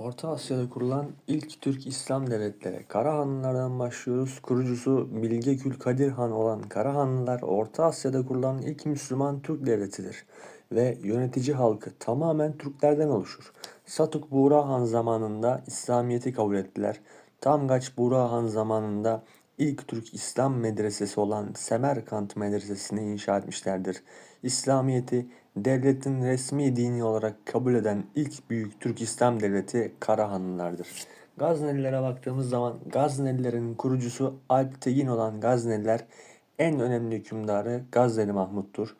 Orta Asya'da kurulan ilk Türk İslam devletleri. Karahanlılardan başlıyoruz. Kurucusu Bilge Gül Kadir Han olan Karahanlılar Orta Asya'da kurulan ilk Müslüman Türk devletidir. Ve yönetici halkı tamamen Türklerden oluşur. Satuk Buğra Han zamanında İslamiyet'i kabul ettiler. Tamgaç Buğra Han zamanında ilk Türk İslam medresesi olan Semerkant Medresesi'ni inşa etmişlerdir. İslamiyet'i devletin resmi dini olarak kabul eden ilk büyük Türk İslam devleti Karahanlılardır. Gaznelilere baktığımız zaman Gaznelilerin kurucusu Alp Tegin olan Gazneliler en önemli hükümdarı Gazneli Mahmut'tur.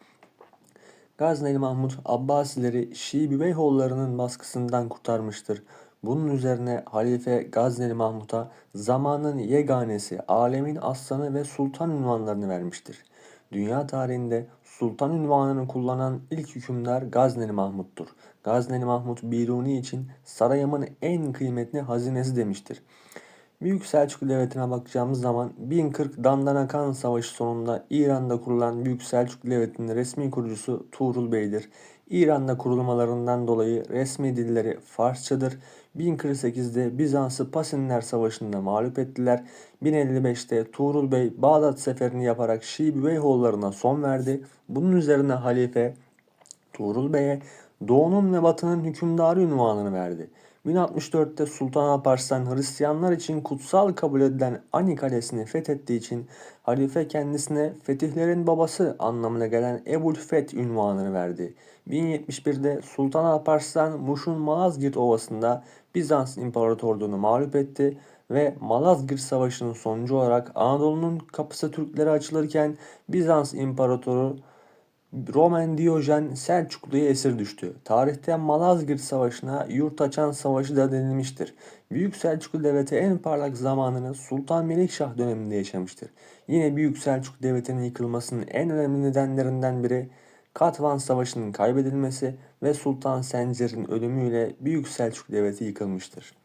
Gazneli Mahmut Abbasileri Şii Büveyhoğullarının baskısından kurtarmıştır. Bunun üzerine Halife Gazneli Mahmut'a zamanın yeganesi, alemin aslanı ve sultan ünvanlarını vermiştir. Dünya tarihinde sultan ünvanını kullanan ilk hükümdar Gazneli Mahmut'tur. Gazneli Mahmut Biruni için sarayımın en kıymetli hazinesi demiştir. Büyük Selçuklu Devleti'ne bakacağımız zaman 1040 Dandana Kan Savaşı sonunda İran'da kurulan Büyük Selçuklu Devleti'nin resmi kurucusu Tuğrul Bey'dir. İran'da kurulmalarından dolayı resmi dilleri Farsçadır. 1048'de Bizans'ı Pasinler Savaşı'nda mağlup ettiler. 1055'te Tuğrul Bey Bağdat seferini yaparak Şii Büveyhoğullarına son verdi. Bunun üzerine halife Tuğrul Bey'e Doğu'nun ve Batı'nın hükümdarı ünvanını verdi. 1064'te Sultan Alparslan Hristiyanlar için kutsal kabul edilen Ani Kalesi'ni fethettiği için halife kendisine fetihlerin babası anlamına gelen Ebul Feth ünvanını verdi. 1071'de Sultan Alparslan Muş'un Malazgirt Ovası'nda Bizans İmparatorluğunu mağlup etti ve Malazgirt Savaşı'nın sonucu olarak Anadolu'nun kapısı Türklere açılırken Bizans İmparatoru Roman Diyojen Selçuklu'ya esir düştü. Tarihte Malazgirt Savaşı'na yurt açan savaşı da denilmiştir. Büyük Selçuklu Devleti en parlak zamanını Sultan Melikşah döneminde yaşamıştır. Yine Büyük Selçuklu Devleti'nin yıkılmasının en önemli nedenlerinden biri Katvan Savaşı'nın kaybedilmesi ve Sultan Sencer'in ölümüyle Büyük Selçuklu Devleti yıkılmıştır.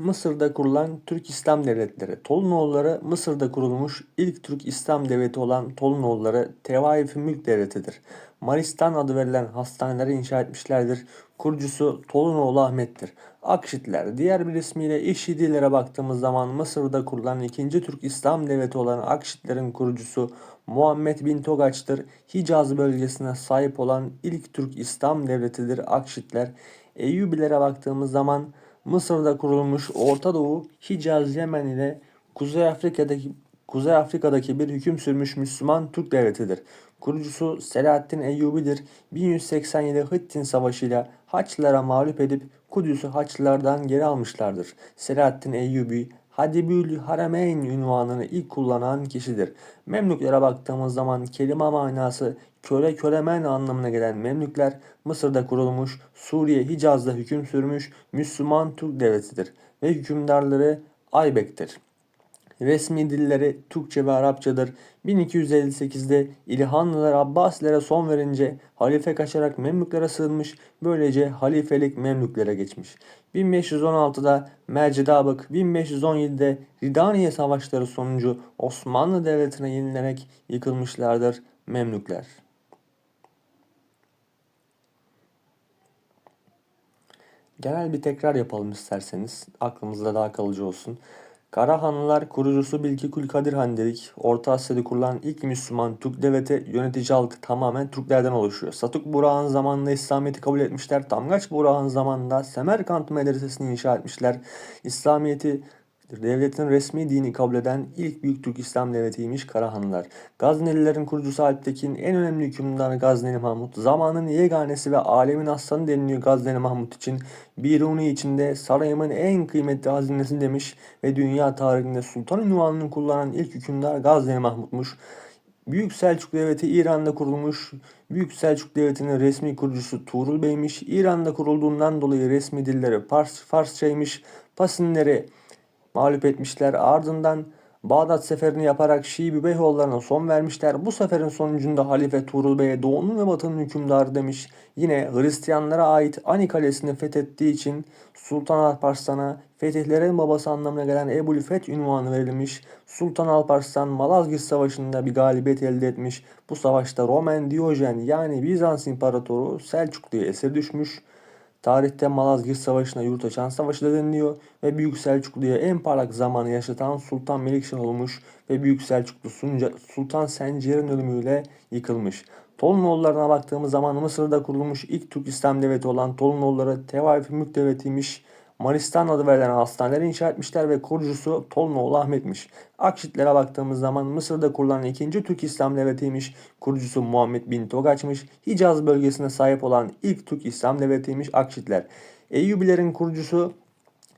Mısır'da kurulan Türk İslam Devletleri. Tolunoğulları Mısır'da kurulmuş ilk Türk İslam Devleti olan Tolunoğulları Tevaif-i Mülk Devleti'dir. Maristan adı verilen hastaneleri inşa etmişlerdir. Kurucusu Tolunoğlu Ahmet'tir. Akşitler, diğer bir ismiyle İşidilere baktığımız zaman Mısır'da kurulan ikinci Türk İslam Devleti olan Akşitlerin kurucusu Muhammed bin Togaç'tır. Hicaz bölgesine sahip olan ilk Türk İslam Devletidir Akşitler. Eyyubilere baktığımız zaman Mısır'da kurulmuş Orta Doğu, Hicaz, Yemen ile Kuzey Afrika'daki Kuzey Afrika'daki bir hüküm sürmüş Müslüman Türk devletidir. Kurucusu Selahaddin Eyyubi'dir. 1187 Hittin Savaşı ile Haçlılara mağlup edip Kudüs'ü Haçlılardan geri almışlardır. Selahaddin Eyyubi Hadibül Harameyn ünvanını ilk kullanan kişidir. Memlüklere baktığımız zaman kelime manası köle kölemen anlamına gelen Memlükler Mısır'da kurulmuş, Suriye Hicaz'da hüküm sürmüş Müslüman Türk devletidir ve hükümdarları Aybek'tir. Resmi dilleri Türkçe ve Arapçadır. 1258'de İlhanlılar Abbasilere son verince halife kaçarak Memlüklere sığınmış, böylece halifelik Memlüklere geçmiş. 1516'da Mercidabık, 1517'de Ridaniye savaşları sonucu Osmanlı Devleti'ne yenilerek yıkılmışlardır Memlükler. Genel bir tekrar yapalım isterseniz. Aklımızda daha kalıcı olsun. Karahanlılar kurucusu Bilgi Kadir Han dedik. Orta Asya'da kurulan ilk Müslüman Türk devleti yönetici halkı tamamen Türklerden oluşuyor. Satuk Burak'ın zamanında İslamiyet'i kabul etmişler. Tamgaç Burak'ın zamanında Semerkant medresesini inşa etmişler. İslamiyet'i Devletin resmi dini kabul eden ilk büyük Türk İslam devletiymiş Karahanlılar. Gaznelilerin kurucusu Alp Tekin en önemli hükümdarı Gazneli Mahmut. Zamanın yeganesi ve alemin aslanı deniliyor Gazneli Mahmut için. Biruni içinde sarayımın en kıymetli hazinesi demiş ve dünya tarihinde sultan ünvanını kullanan ilk hükümdar Gazneli Mahmut'muş. Büyük Selçuk Devleti İran'da kurulmuş. Büyük Selçuk Devleti'nin resmi kurucusu Tuğrul Bey'miş. İran'da kurulduğundan dolayı resmi dilleri Fars, Farsçaymış. Pasinleri mağlup etmişler. Ardından Bağdat seferini yaparak Şii Bübeyhoğullarına son vermişler. Bu seferin sonucunda Halife Tuğrul Bey'e doğunun ve batının hükümdarı demiş. Yine Hristiyanlara ait Ani Kalesi'ni fethettiği için Sultan Alparslan'a fetihlerin babası anlamına gelen Ebul Feth ünvanı verilmiş. Sultan Alparslan Malazgirt Savaşı'nda bir galibiyet elde etmiş. Bu savaşta Roman Diyojen yani Bizans İmparatoru Selçuklu'ya esir düşmüş. Tarihte Malazgirt Savaşı'na yurt açan savaşı da deniliyor ve Büyük Selçuklu'ya en parlak zamanı yaşatan Sultan Melikşah olmuş ve Büyük Selçuklu Sunca- Sultan Sencer'in ölümüyle yıkılmış. Tolunoğullarına baktığımız zaman Mısır'da kurulmuş ilk Türk İslam devleti olan Tolunoğulları Tevaif Mülk Devleti'ymiş. Manistan adı verilen hastaneler inşa etmişler ve kurucusu Tolunoğlu Ahmet'miş. Akşitlere baktığımız zaman Mısır'da kurulan ikinci Türk İslam devletiymiş. Kurucusu Muhammed bin Togaç'mış. Hicaz bölgesine sahip olan ilk Türk İslam devletiymiş Akşitler. Eyyubilerin kurucusu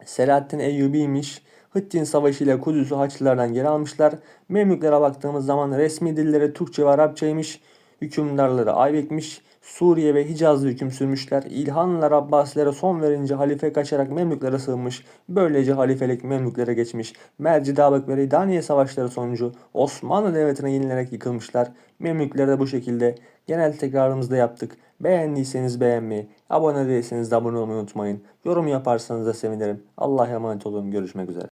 Selahaddin Eyyubi'ymiş. Hıttin Savaşı ile Kudüs'ü Haçlılardan geri almışlar. Memlüklere baktığımız zaman resmi dilleri Türkçe ve Arapçaymış. Hükümdarları Aybek'miş. Suriye ve Hicaz'da hüküm sürmüşler. İlhanlılar Abbasilere son verince halife kaçarak Memlüklere sığınmış. Böylece halifelik Memlüklere geçmiş. Mercidabık ve Ridaniye savaşları sonucu Osmanlı Devleti'ne yenilerek yıkılmışlar. Memlükleri de bu şekilde genel tekrarımızda yaptık. Beğendiyseniz beğenmeyi, abone değilseniz de abone olmayı unutmayın. Yorum yaparsanız da sevinirim. Allah'a emanet olun. Görüşmek üzere.